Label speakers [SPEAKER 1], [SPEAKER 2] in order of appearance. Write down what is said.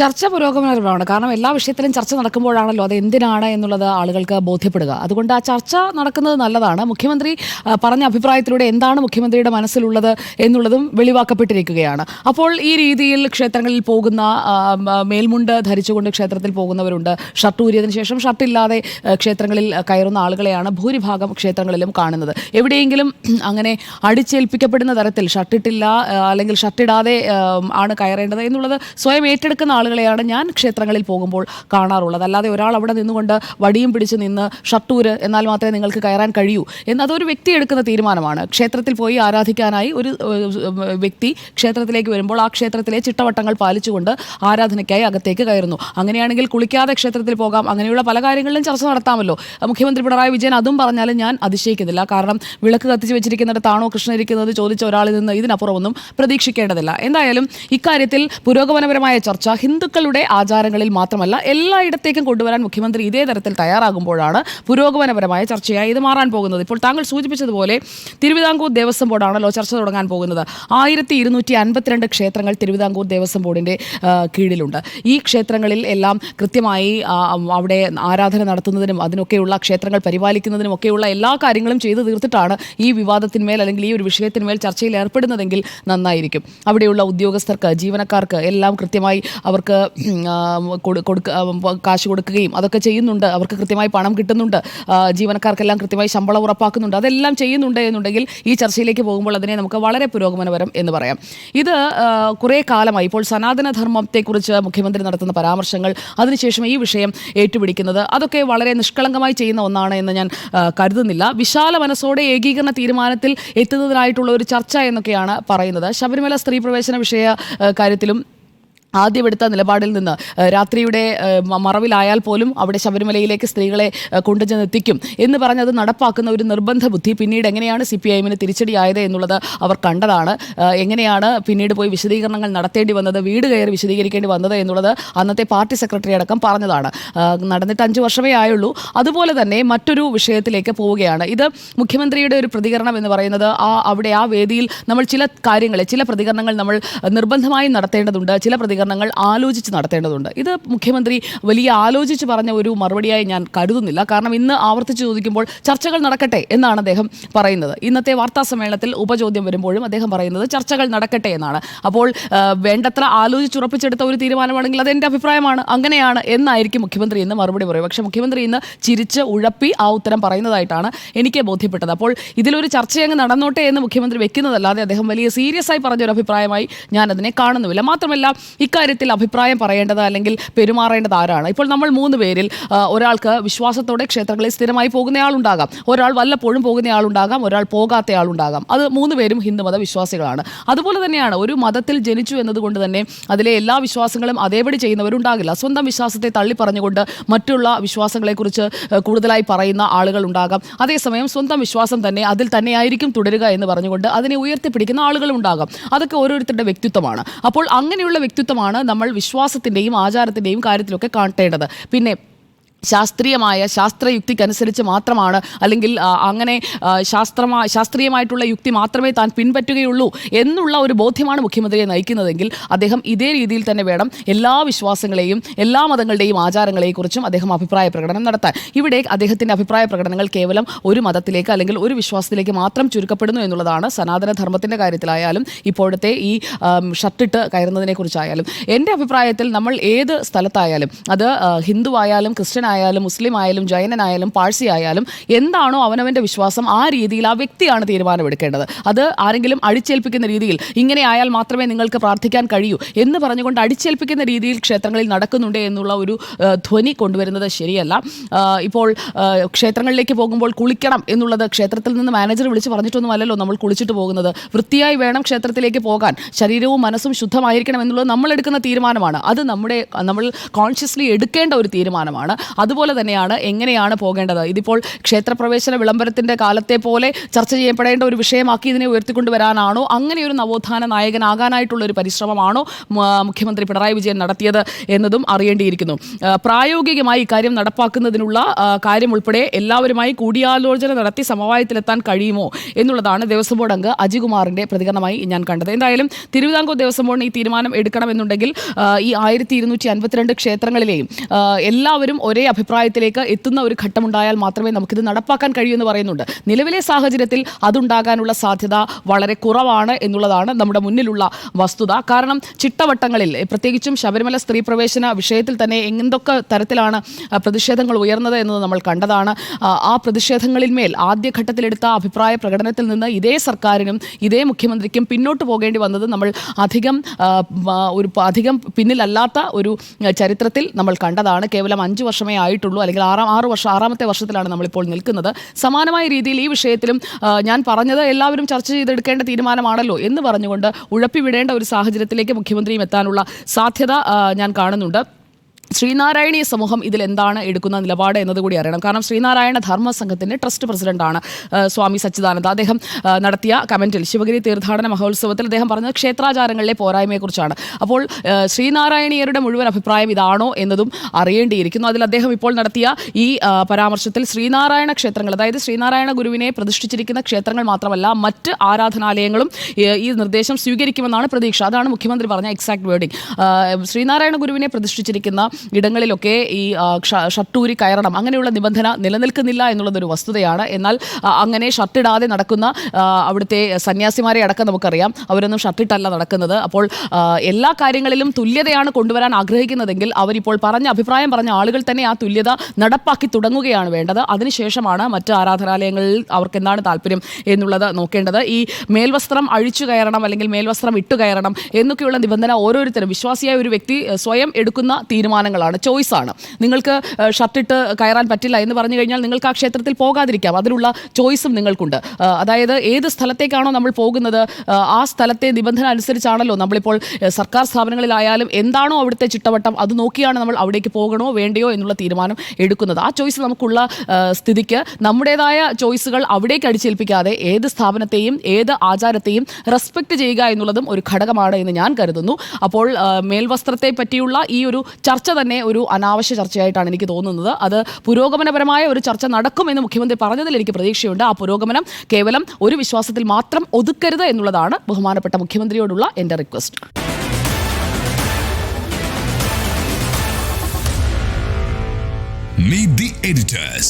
[SPEAKER 1] ചർച്ച പുരോഗമനപരമാണ് കാരണം എല്ലാ വിഷയത്തിലും ചർച്ച നടക്കുമ്പോഴാണല്ലോ അത് എന്തിനാണ് എന്നുള്ളത് ആളുകൾക്ക് ബോധ്യപ്പെടുക. അതുകൊണ്ട് ആ ചർച്ച നടക്കുന്നത് നല്ലതാണ്. മുഖ്യമന്ത്രി പറഞ്ഞ അഭിപ്രായത്തിലൂടെ എന്താണ് മുഖ്യമന്ത്രിയുടെ മനസ്സിലുള്ളത് എന്നുള്ളതും വെളിവാക്കപ്പെട്ടിരിക്കുകയാണ്. അപ്പോൾ ഈ രീതിയിൽ ക്ഷേത്രങ്ങളിൽ പോകുന്ന മേൽമുണ്ട് ധരിച്ചുകൊണ്ട് ക്ഷേത്രത്തിൽ പോകുന്നവരുണ്ട്. ഷർട്ട് ഊരിയതിന് ശേഷം ഷർട്ടില്ലാതെ ക്ഷേത്രങ്ങളിൽ കയറുന്ന ആളുകളെയാണ് ഭൂരിഭാഗം ക്ഷേത്രങ്ങളിലും കാണുന്നത്. എവിടെയെങ്കിലും അങ്ങനെ അടിച്ചേൽപ്പിക്കപ്പെടുന്ന തരത്തിൽ ഷർട്ടിട്ടില്ല അല്ലെങ്കിൽ ഷർട്ടിടാതെ ആണ് കയറേണ്ടത് എന്നുള്ളത് സ്വയം ഏറ്റെടുക്കുന്ന ആളുകളെയാണ് ഞാൻ ക്ഷേത്രങ്ങളിൽ പോകുമ്പോൾ കാണാറുള്ളത്. അല്ലാതെ ഒരാൾ അവിടെ നിന്നുകൊണ്ട് വടിയും പിടിച്ച് നിന്ന് ഷട്ടൂര് എന്നാൽ മാത്രമേ നിങ്ങൾക്ക് കയറാൻ കഴിയൂ എന്നതൊരു വ്യക്തി എടുക്കുന്ന തീരുമാനമാണ്. ക്ഷേത്രത്തിൽ പോയി ആരാധിക്കാനായി ഒരു വ്യക്തി ക്ഷേത്രത്തിലേക്ക് വരുമ്പോൾ ആ ക്ഷേത്രത്തിലെ ചിട്ടവട്ടങ്ങൾ പാലിച്ചുകൊണ്ട് ആരാധനയ്ക്കായി അകത്തേക്ക് കയറുന്നു. അങ്ങനെയാണെങ്കിൽ കുളിക്കാതെ ക്ഷേത്രത്തിൽ പോകാം. അങ്ങനെയുള്ള പല കാര്യങ്ങളിലും ചർച്ച നടത്താമല്ലോ. മുഖ്യമന്ത്രി പിണറായി വിജയൻ അതും പറഞ്ഞാലും ഞാൻ അതിശയിക്കുന്നില്ല. കാരണം വിളക്ക് കത്തിച്ച് വെച്ചിരിക്കുന്നിടത്താണോ കൃഷ്ണൻ ഇരിക്കുന്നത് ചോദിച്ച ഒരാളിൽ നിന്ന് ഇതിനപ്പുറമൊന്നും പ്രതീക്ഷിക്കേണ്ടതില്ല. എന്തായാലും ഇക്കാര്യത്തിൽ പുരോഗമനപരമായ ചർച്ച ഹിന്ദുക്കളുടെ ആചാരങ്ങളിൽ മാത്രമല്ല എല്ലായിടത്തേക്കും കൊണ്ടുവരാൻ മുഖ്യമന്ത്രി ഇതേ തരത്തിൽ തയ്യാറാകുമ്പോഴാണ് പുരോഗമനപരമായ ചർച്ചയായി ഇത് മാറാൻ പോകുന്നത്. ഇപ്പോൾ താങ്കൾ സൂചിപ്പിച്ചതുപോലെ തിരുവിതാംകൂർ ദേവസ്വം ബോർഡാണല്ലോ ചർച്ച തുടങ്ങാൻ പോകുന്നത്. ആയിരത്തി ഇരുന്നൂറ്റി അൻപത്തിരണ്ട് ക്ഷേത്രങ്ങൾ തിരുവിതാംകൂർ ദേവസ്വം ബോർഡിന്റെ കീഴിലുണ്ട്. ഈ ക്ഷേത്രങ്ങളിൽ എല്ലാം കൃത്യമായി അവിടെ ആരാധന നടത്തുന്നതിനും അതിനൊക്കെയുള്ള ക്ഷേത്രങ്ങൾ പരിപാലിക്കുന്നതിനും ഒക്കെയുള്ള എല്ലാ കാര്യങ്ങളും ചെയ്തു തീർത്തിട്ടാണ് ഈ വിവാദത്തിന്മേൽ അല്ലെങ്കിൽ ഈ ഒരു വിഷയത്തിന്മേൽ ചർച്ചയിൽ ഏർപ്പെടുന്നതെങ്കിൽ നന്നായിരിക്കും. അവിടെയുള്ള ഉദ്യോഗസ്ഥർക്ക് ജീവനക്കാർക്ക് എല്ലാം കൃത്യമായി അവർക്ക് കൊടുക്ക കാശ് കൊടുക്കുകയും അതൊക്കെ ചെയ്യുന്നുണ്ട്. അവർക്ക് കൃത്യമായി പണം കിട്ടുന്നുണ്ട്. ജീവനക്കാർക്കെല്ലാം കൃത്യമായി ശമ്പളം ഉറപ്പാക്കുന്നുണ്ട്. അതെല്ലാം ചെയ്യുന്നുണ്ട് എന്നുണ്ടെങ്കിൽ ഈ ചർച്ചയിലേക്ക് പോകുമ്പോൾ അതിനെ നമുക്ക് വളരെ പുരോഗമനപരം എന്ന് പറയാം. ഇത് കുറേ കാലമായി ഇപ്പോൾ സനാതനധർമ്മത്തെക്കുറിച്ച് മുഖ്യമന്ത്രി നടത്തുന്ന പരാമർശങ്ങൾ അതിനുശേഷം ഈ വിഷയം ഏറ്റുപിടിക്കുന്നത് അതൊക്കെ വളരെ നിഷ്കളങ്കമായി ചെയ്യുന്ന ഒന്നാണ് എന്ന് ഞാൻ കരുതുന്നില്ല. വിശാല മനസ്സോടെ ഏകീകരണ തീരുമാനത്തിൽ എത്തുന്നതിനായിട്ടുള്ള ഒരു ചർച്ച എന്നൊക്കെയാണ് പറയുന്നത്. ശബരിമല സ്ത്രീ പ്രവേശന വിഷയ കാര്യത്തിലും ആദ്യമെടുത്ത നിലപാടിൽ നിന്ന് രാത്രിയുടെ മറവിലായാൽ പോലും അവിടെ ശബരിമലയിലേക്ക് സ്ത്രീകളെ ഏഹ്, കൊണ്ടുചെന്ന് എത്തിക്കും എന്ന് പറഞ്ഞത് നടപ്പാക്കുന്ന ഒരു നിർബന്ധ ബുദ്ധി പിന്നീട് എങ്ങനെയാണ് സി പി തിരിച്ചടിയായത് എന്നുള്ളത് അവർ കണ്ടതാണ്. എങ്ങനെയാണ് പിന്നീട് പോയി വിശദീകരണങ്ങൾ നടത്തേണ്ടി വന്നത് വീട് കയറി വിശദീകരിക്കേണ്ടി വന്നത് എന്നുള്ളത് അന്നത്തെ പാർട്ടി സെക്രട്ടറി അടക്കം പറഞ്ഞതാണ്. നടന്നിട്ട് അഞ്ച് വർഷമേ ആയുള്ളൂ. അതുപോലെ തന്നെ മറ്റൊരു വിഷയത്തിലേക്ക് പോവുകയാണ്. ഇത് മുഖ്യമന്ത്രിയുടെ ഒരു പ്രതികരണം എന്ന് പറയുന്നത് ആ അവിടെ ആ വേദിയിൽ നമ്മൾ ചില കാര്യങ്ങളെ ചില പ്രതികരണങ്ങൾ നമ്മൾ നിർബന്ധമായും നടത്തേണ്ടതുണ്ട് ചില പ്രതികരണങ്ങൾ ആലോചിച്ച് നടത്തേണ്ടതുണ്ട്. ഇത് മുഖ്യമന്ത്രി വലിയ ആലോചിച്ച് പറഞ്ഞ ഒരു മറുപടിയായി ഞാൻ കരുതുന്നില്ല. കാരണം ഇന്ന് ആവർത്തിച്ച് ചോദിക്കുമ്പോൾ ചർച്ചകൾ നടക്കട്ടെ എന്നാണ് അദ്ദേഹം പറയുന്നത്. ഇന്നത്തെ വാർത്താ സമ്മേളനത്തിൽ ഉപചോദ്യം വരുമ്പോഴും അദ്ദേഹം പറയുന്നത് ചർച്ചകൾ നടക്കട്ടെ എന്നാണ്. അപ്പോൾ വേണ്ടത്ര ആലോചിച്ചുറപ്പിച്ചെടുത്ത ഒരു തീരുമാനമാണെങ്കിൽ അത് എന്റെ അഭിപ്രായമാണ്. അങ്ങനെയാണ് എന്നായിരിക്കും മുഖ്യമന്ത്രി ഇന്ന് മറുപടി പറയും പക്ഷേ മുഖ്യമന്ത്രി ഇന്ന് ചിരിച്ച് ഉഴപ്പി ആ ഉത്തരം പറയുന്നതായിട്ടാണ് എനിക്ക് ബോധ്യപ്പെട്ടത്. അപ്പോൾ ഇതിലൊരു ചർച്ചയങ്ങ് നടന്നോട്ടെ എന്ന് മുഖ്യമന്ത്രി വെക്കുന്നതല്ലാതെ അദ്ദേഹം വലിയ സീരിയസ് ആയി പറഞ്ഞ ഒരു അഭിപ്രായമായി ഞാൻ അതിനെ കാണുന്നുമില്ല. മാത്രമല്ല ഇക്കാര്യത്തിൽ അഭിപ്രായം പറയേണ്ടത് അല്ലെങ്കിൽ പെരുമാറേണ്ടത് ആരാണ്? ഇപ്പോൾ നമ്മൾ മൂന്ന് പേരിൽ ഒരാൾക്ക് വിശ്വാസത്തോടെ ക്ഷേത്രങ്ങളിൽ സ്ഥിരമായി പോകുന്നയാളുണ്ടാകാം. ഒരാൾ വല്ലപ്പോഴും പോകുന്നയാളുണ്ടാകാം. ഒരാൾ പോകാത്തയാളുണ്ടാകാം. അത് മൂന്ന് പേരും ഹിന്ദുമത വിശ്വാസികളാണ് അതുപോലെ തന്നെയാണ് ഒരു മതത്തിൽ ജനിച്ചു എന്നതുകൊണ്ട് തന്നെ അതിലെ എല്ലാ വിശ്വാസങ്ങളും അതേപടി ചെയ്യുന്നവരുണ്ടാകില്ല. സ്വന്തം വിശ്വാസത്തെ തള്ളി പറഞ്ഞുകൊണ്ട് മറ്റുള്ള വിശ്വാസങ്ങളെക്കുറിച്ച് കൂടുതലായി പറയുന്ന ആളുകൾ ഉണ്ടാകാം അതേസമയം സ്വന്തം വിശ്വാസം തന്നെ അതിൽ തന്നെയായിരിക്കും തുടരുക എന്ന് പറഞ്ഞുകൊണ്ട് അതിനെ ഉയർത്തിപ്പിടിക്കുന്ന ആളുകളുണ്ടാകാം. അതൊക്കെ ഓരോരുത്തരുടെ വ്യക്തിത്വമാണ്. അപ്പോൾ അങ്ങനെയുള്ള വ്യക്തിത്വമാണ് നമ്മൾ വിശ്വാസത്തിന്റെയും ആചാരത്തിന്റെയും കാര്യത്തിലൊക്കെ കാട്ടേണ്ടത് പിന്നെ ശാസ്ത്രീയമായ ശാസ്ത്രയുക്തിക്കനുസരിച്ച് മാത്രമാണ് അല്ലെങ്കിൽ അങ്ങനെ ശാസ്ത്രമാ ശാസ്ത്രീയമായിട്ടുള്ള യുക്തി മാത്രമേ താൻ പിൻപറ്റുകയുള്ളൂ എന്നുള്ള ഒരു ബോധ്യമാണ് മുഖ്യമന്ത്രിയെ നയിക്കുന്നതെങ്കിൽ അദ്ദേഹം ഇതേ രീതിയിൽ തന്നെ വേണം എല്ലാ വിശ്വാസങ്ങളെയും എല്ലാ മതങ്ങളുടെയും ആചാരങ്ങളെക്കുറിച്ചും അദ്ദേഹം അഭിപ്രായ പ്രകടനം നടത്താൻ. ഇവിടെ അദ്ദേഹത്തിന്റെ അഭിപ്രായ പ്രകടനങ്ങൾ കേവലം ഒരു മതത്തിലേക്ക് അല്ലെങ്കിൽ ഒരു വിശ്വാസത്തിലേക്ക് മാത്രം ചുരുക്കപ്പെടുന്നു എന്നുള്ളതാണ് സനാതനധർമ്മത്തിന്റെ കാര്യത്തിലായാലും ഇപ്പോഴത്തെ ഈ ഷർട്ടിട്ട് കയറുന്നതിനെക്കുറിച്ചായാലും. എന്റെ അഭിപ്രായത്തിൽ നമ്മൾ ഏത് സ്ഥലത്തായാലും അത് ഹിന്ദുവായാലും ക്രിസ്ത്യൻ ആയാലും മുസ്ലിം ആയാലും ജൈനനായാലും പാഴ്സി ആയാലും എന്താണോ അവനവന്റെ വിശ്വാസം ആ രീതിയിൽ ആ വ്യക്തിയാണ് തീരുമാനമെടുക്കേണ്ടത്. അത് ആരെങ്കിലും അടിച്ചേൽപ്പിക്കുന്ന രീതിയിൽ ഇങ്ങനെ ആയാൽ മാത്രമേ നിങ്ങൾക്ക് പ്രാർത്ഥിക്കാൻ കഴിയൂ എന്ന് പറഞ്ഞുകൊണ്ട് അടിച്ചേൽപ്പിക്കുന്ന രീതിയിൽ ക്ഷേത്രങ്ങളിൽ നടക്കുന്നുണ്ട് എന്നുള്ള ഒരു ധ്വനി കൊണ്ടുവരുന്നത് ശരിയല്ല. ഇപ്പോൾ ക്ഷേത്രങ്ങളിലേക്ക് പോകുമ്പോൾ കുളിക്കണം എന്നുള്ളത് ക്ഷേത്രത്തിൽ നിന്ന് മാനേജർ വിളിച്ച് പറഞ്ഞിട്ടൊന്നുമല്ലല്ലോ നമ്മൾ കുളിച്ചിട്ട് പോകുന്നത്. വൃത്തിയായി വേണം ക്ഷേത്രത്തിലേക്ക് പോകാൻ. ശരീരവും മനസ്സും ശുദ്ധമായിരിക്കണം എന്നുള്ളത് നമ്മൾ എടുക്കുന്ന തീരുമാനമാണ്. അത് നമ്മുടെ നമ്മൾ കോൺഷ്യസ്ലി എടുക്കേണ്ട ഒരു തീരുമാനമാണ്. അതുപോലെ തന്നെയാണ് എങ്ങനെയാണ് പോകേണ്ടത്. ഇതിപ്പോൾ ക്ഷേത്രപ്രവേശന വിളംബരത്തിന്റെ കാലത്തെ പോലെ ചർച്ച ചെയ്യപ്പെടേണ്ട ഒരു വിഷയമാക്കി ഇതിനെ ഉയർത്തിക്കൊണ്ടുവരാനാണോ? അങ്ങനെ ഒരു നവോത്ഥാന നായകനാകാനായിട്ടുള്ള ഒരു പരിശ്രമമാണോ മുഖ്യമന്ത്രി പിണറായി വിജയൻ നടത്തിയത് എന്നതും അറിയേണ്ടിയിരിക്കുന്നു. പ്രായോഗികമായി ഇക്കാര്യം നടപ്പാക്കുന്നതിനുള്ള കാര്യം ഉൾപ്പെടെ എല്ലാവരുമായി കൂടിയാലോചന നടത്തി സമവായത്തിലെത്താൻ കഴിയുമോ എന്നുള്ളതാണ് ദേവസ്വം ബോർഡ് അംഗ അജികുമാറിന്റെ പ്രതികരണമായി ഞാൻ കണ്ടത്. എന്തായാലും തിരുവിതാംകൂർ ദേവസ്വം ബോർഡിന് ഈ തീരുമാനം എടുക്കണമെന്നുണ്ടെങ്കിൽ ഈ ആയിരത്തി ഇരുന്നൂറ്റി അൻപത്തിരണ്ട് ക്ഷേത്രങ്ങളിലെയും എല്ലാവരും ഒരേ അഭിപ്രായത്തിലേക്ക് എത്തുന്ന ഒരു ഘട്ടമുണ്ടായാൽ മാത്രമേ നമുക്കിത് നടപ്പാക്കാൻ കഴിയൂ എന്ന് പറയുന്നുണ്ട്. നിലവിലെ സാഹചര്യത്തിൽ അതുണ്ടാകാനുള്ള സാധ്യത വളരെ കുറവാണ് എന്നുള്ളതാണ് നമ്മുടെ മുന്നിലുള്ള വസ്തുത. കാരണം ചിട്ടവട്ടങ്ങളിൽ പ്രത്യേകിച്ചും ശബരിമല സ്ത്രീ പ്രവേശന വിഷയത്തിൽ തന്നെ എന്തൊക്കെ തരത്തിലാണ് പ്രതിഷേധങ്ങൾ ഉയർന്നത് എന്നത് നമ്മൾ കണ്ടതാണ്. ആ, പ്രതിഷേധങ്ങളിന്മേൽ ആദ്യഘട്ടത്തിലെടുത്ത അഭിപ്രായ പ്രകടനത്തിൽ നിന്ന് ഇതേ സർക്കാരിനും ഇതേ മുഖ്യമന്ത്രിക്കും പിന്നോട്ട് പോകേണ്ടി വന്നത് നമ്മൾ അധികം ഒരു അധികം പിന്നിലല്ലാത്ത ഒരു ചരിത്രത്തിൽ നമ്മൾ കണ്ടതാണ്. കേവലം അഞ്ച് വർഷമേ ആയിട്ടുള്ളൂ. അല്ലെങ്കിൽ ആറാം ആറ് വർഷം ആറാമത്തെ വർഷത്തിലാണ് നമ്മളിപ്പോൾ നിൽക്കുന്നത്. സമാനമായ രീതിയിൽ ഈ വിഷയത്തിലും ഞാൻ പറഞ്ഞത് എല്ലാവരും ചർച്ച ചെയ്തെടുക്കേണ്ട തീരുമാനമാണല്ലോ എന്ന് പറഞ്ഞുകൊണ്ട് ഉഴപ്പിവിടേണ്ട ഒരു സാഹചര്യത്തിലേക്ക് മുഖ്യമന്ത്രിയും എത്താനുള്ള സാധ്യത ഞാൻ കാണുന്നുണ്ട്. ശ്രീനാരായണീയ സമൂഹം ഇതിൽ എന്താണ് എടുക്കുന്ന നിലപാട് എന്നതുകൂടി അറിയണം. കാരണം ശ്രീനാരായണ ധർമ്മ സംഘത്തിന്റെ ട്രസ്റ്റ് പ്രസിഡന്റാണ് സ്വാമി സച്ചിദാനന്ദ. അദ്ദേഹം നടത്തിയ കമന്റിൽ ശിവഗിരി തീർത്ഥാടന മഹോത്സവത്തിൽ അദ്ദേഹം പറഞ്ഞത് ക്ഷേത്രാചാരങ്ങളിലെ പോരായ്മയെക്കുറിച്ചാണ് അപ്പോൾ ശ്രീനാരായണീയരുടെ മുഴുവൻ അഭിപ്രായം ഇതാണോ എന്നതും അറിയേണ്ടിയിരിക്കുന്നു. അതിൽ അദ്ദേഹം ഇപ്പോൾ നടത്തിയ ഈ പരാമർശത്തിൽ ശ്രീനാരായണ ക്ഷേത്രങ്ങൾ അതായത് ശ്രീനാരായണ ഗുരുവിനെ പ്രതിഷ്ഠിച്ചിരിക്കുന്ന ക്ഷേത്രങ്ങൾ മാത്രമല്ല മറ്റ് ആരാധനാലയങ്ങളും ഈ നിർദ്ദേശം സ്വീകരിക്കുമെന്നാണ് പ്രതീക്ഷ. അതാണ് മുഖ്യമന്ത്രി പറഞ്ഞ എക്സാക്ട് വേർഡിംഗ് ശ്രീനാരായണ ഗുരുവിനെ പ്രതിഷ്ഠിച്ചിരിക്കുന്ന ഇടങ്ങളിലൊക്കെ ഈ ഷർട്ടൂരി കയറണം. അങ്ങനെയുള്ള നിബന്ധന നിലനിൽക്കുന്നില്ല എന്നുള്ളതൊരു വസ്തുതയാണ്. എന്നാൽ അങ്ങനെ ഷർട്ടിടാതെ നടക്കുന്ന അവിടുത്തെ സന്യാസിമാരെ അടക്കം നമുക്കറിയാം. അവരൊന്നും ഷർട്ടിട്ടല്ല നടക്കുന്നത്. അപ്പോൾ എല്ലാ കാര്യങ്ങളിലും തുല്യതയാണ് കൊണ്ടുവരാൻ ആഗ്രഹിക്കുന്നതെങ്കിൽ അവരിപ്പോൾ പറഞ്ഞ അഭിപ്രായം പറഞ്ഞ ആളുകൾ തന്നെ ആ തുല്യത നടപ്പാക്കി തുടങ്ങുകയാണ് വേണ്ടത്. അതിനുശേഷമാണ് മറ്റ് ആരാധനാലയങ്ങളിൽ അവർക്ക് എന്താണ് താല്പര്യം എന്നുള്ളത് നോക്കേണ്ടത്. ഈ മേൽവസ്ത്രം അഴിച്ചു കയറണം അല്ലെങ്കിൽ മേൽവസ്ത്രം ഇട്ടു കയറണം എന്നൊക്കെയുള്ള നിബന്ധന ഓരോരുത്തരും വിശ്വാസിയായ ഒരു വ്യക്തി സ്വയം എടുക്കുന്ന തീരുമാനങ്ങളാണ് ചോയ്സ് ആണ് നിങ്ങൾക്ക് ഷർട്ടിട്ട് കയറാൻ പറ്റില്ല എന്ന് പറഞ്ഞു കഴിഞ്ഞാൽ നിങ്ങൾക്ക് ആ ക്ഷേത്രത്തിൽ പോകാതിരിക്കാം. അതിനുള്ള ചോയ്സും നിങ്ങൾക്കുണ്ട്. അതായത് ഏത് സ്ഥലത്തേക്കാണോ നമ്മൾ പോകുന്നത് ആ സ്ഥലത്തെ നിബന്ധന അനുസരിച്ചാണല്ലോ നമ്മളിപ്പോൾ സർക്കാർ സ്ഥാപനങ്ങളിലായാലും എന്താണോ അവിടുത്തെ ചിട്ടവട്ടം അത് നോക്കിയാണ് നമ്മൾ അവിടേക്ക് പോകണോ വേണ്ടയോ എന്നുള്ള തീരുമാനം എടുക്കുന്നത്. ആ ചോയ്സ് നമുക്കുള്ള സ്ഥിതിക്ക് നമ്മുടേതായ ചോയ്സുകൾ അവിടേക്ക് അടിച്ചേൽപ്പിക്കാതെ ഏത് സ്ഥാപനത്തെയും ഏത് ആചാരത്തെയും റെസ്പെക്ട് ചെയ്യുക എന്നുള്ളതും ഒരു ഘടകമാണ് എന്ന് ഞാൻ കരുതുന്നു. അപ്പോൾ മേൽവസ്ത്രത്തെ പറ്റിയുള്ള ഈ ഒരു ചർച്ച തന്നെ ഒരു അനാവശ്യ ചർച്ചയായിട്ടാണ് എനിക്ക് തോന്നുന്നത്. അത് പുരോഗമനപരമായ ഒരു ചർച്ച നടക്കുമെന്ന് മുഖ്യമന്ത്രി പറഞ്ഞതിൽ എനിക്ക് പ്രതീക്ഷയുണ്ട്. ആ പുരോഗമനം കേവലം ഒരു വിശ്വാസത്തിൽ മാത്രം ഒതുക്കരുത് എന്നുള്ളതാണ് ബഹുമാനപ്പെട്ട മുഖ്യമന്ത്രിയോടുള്ള എന്റെ റിക്വസ്റ്റ്.
[SPEAKER 2] Meet the editors.